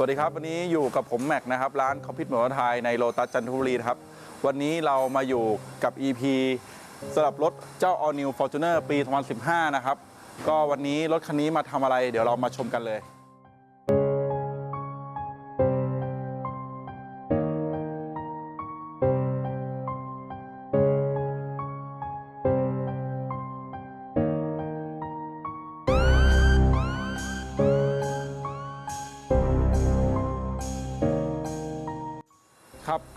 สวัสดีครับ วันนี้อยู่กับผมแม็กนะครับ ร้านคอมพิวต์หมอไทยในโลตัสจันทบุรีครับ วันนี้เรามาอยู่กับ EP สำหรับรถเจ้า All New Fortuner ปี 2015 นะครับ ก็วันนี้รถคันนี้มาทำอะไร เดี๋ยวเรามาชมกันเลย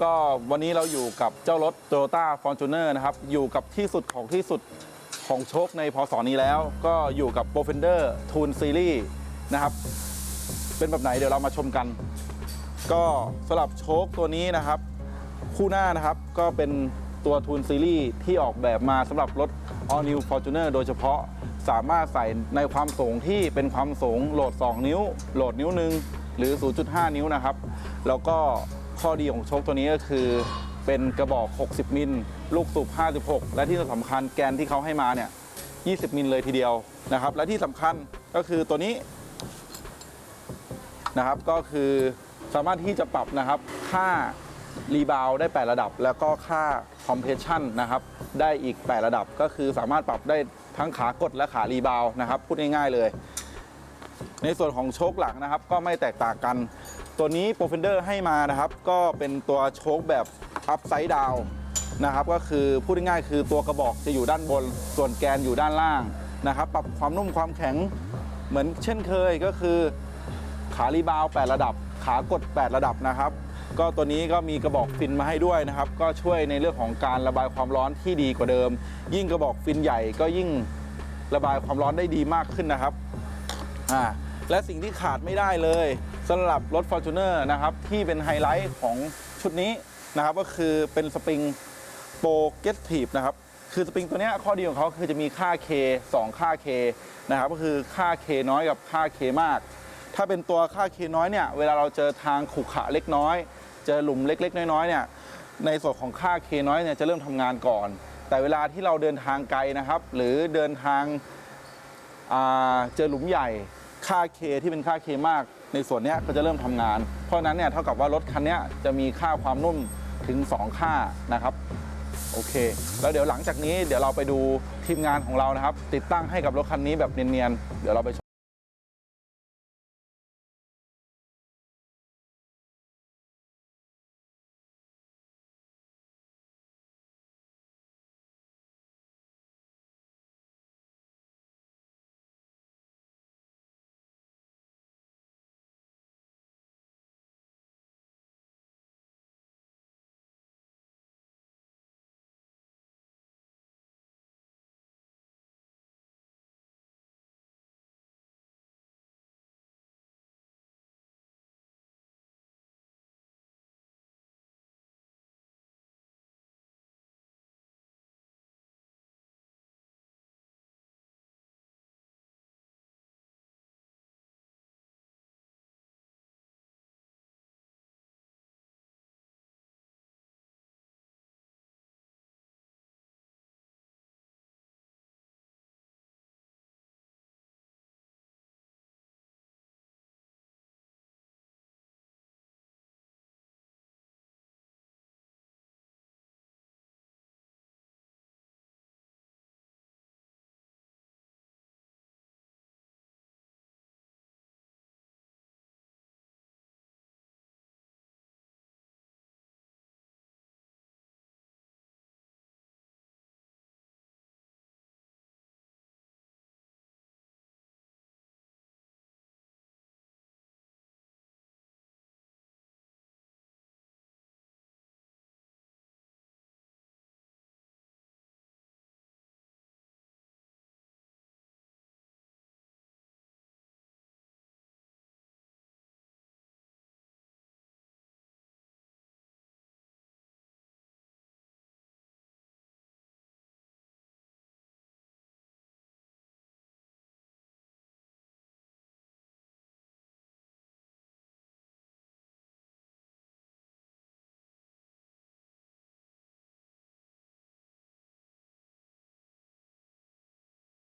ก็วันนี้เราอยู่กับเจ้ารถ Toyota Fortuner นะครับ อยู่กับที่สุดของที่สุดของโชคในพศนี้แล้ว ก็อยู่กับ p r o f e n d e r Toon Series นะครับ เป็นแบบไหนเดี๋ยวเรามาชมกัน ก็สำหรับโชคตัวนี้นะครับ คู่หน้านะครับก็เป็นตัว Toon Series ที่ออกแบบมาสำหรับรถ All New Fortuner โดยเฉพาะสามารถใส่ในความสูงที่เป็นความสูงโหลด 2 นิ้ว โหลดนิ้วหนึ่งหรือ 0.5 นิ้วนะครับ แล้วก็ ข้อดีของโชคตัวนี้ก็คือ เป็นกระบอก 60 มิล ลูกสูบ 56 และที่สำคัญแกนที่เขาให้มาเนี่ย 20 มิลเลยทีเดียวนะครับ และที่สำคัญก็คือตัวนี้นะครับก็คือสามารถที่จะปรับนะครับค่ารีบาวได้ 8 ระดับ แล้วก็ค่าคอมเพรสชันนะครับได้อีก 8 ระดับก็คือสามารถปรับได้ทั้งขากดและขารีบาวนะครับ พูดง่ายๆเลย ในส่วนของโชคหลักนะครับ ก็ไม่แตกต่างกัน ตัวนี้ p r o f e n d e r ให้มานะครับ ก็เป็นตัวโชคแบบ upside down นะครับก็คือพูดง่ายๆคือตัวกระบอกจะอยู่ด้านบน ส่วนแกนอยู่ด้านล่างนะครับ ปรับความนุ่มความแข็งเหมือนเช่นเคยก็คือ ขารีบาว 8 ระดับ ขากด 8 ระดับนะครับ ก็ตัวนี้ก็มีกระบอกฟินมาให้ด้วยนะครับ ก็ช่วยในเรื่องของการระบายความร้อนที่ดีกว่าเดิม ยิ่งกระบอกฟินใหญ่ก็ยิ่งระบายความร้อนได้ดีมากขึ้นนะครับอ่าและสิ่งที่ขาดไม่ได้เลย สำหรับรถ Fortuner นะครับที่เป็นไฮไลท์ของชุดนี้นะครับก็คือเป็นสปริงโปรเกตทีฟนะครับคือสปริงตัวนี้ข้อดีของเขาคือจะมีค่า K 2 ค่า K นะครับก็คือค่า K น้อยกับค่า K มาก ถ้าเป็นตัวค่า K น้อยเนี่ยเวลาเราเจอทางขรุขระเล็กน้อย เจอหลุมเล็ก ๆ น้อยๆเนี่ยในส่วนของค่า K น้อยเนี่ยจะเริ่มทำงานก่อน แต่เวลาที่เราเดินทางไกลนะครับ หรือเดินทางเจอหลุมใหญ่ค่า K ที่เป็นค่า K มาก ในส่วนนี้ก็จะเริ่มทำงาน เพราะฉะนั้นเนี่ยเท่ากับว่ารถคันนี้จะมีค่าความนุ่มถึง 2 ค่านะครับโอเค แล้วเดี๋ยวหลังจากนี้เดี๋ยวเราไปดูทีมงานของเรานะครับ ติดตั้งให้กับรถคันนี้แบบเนียนๆเดี๋ยวเราไปช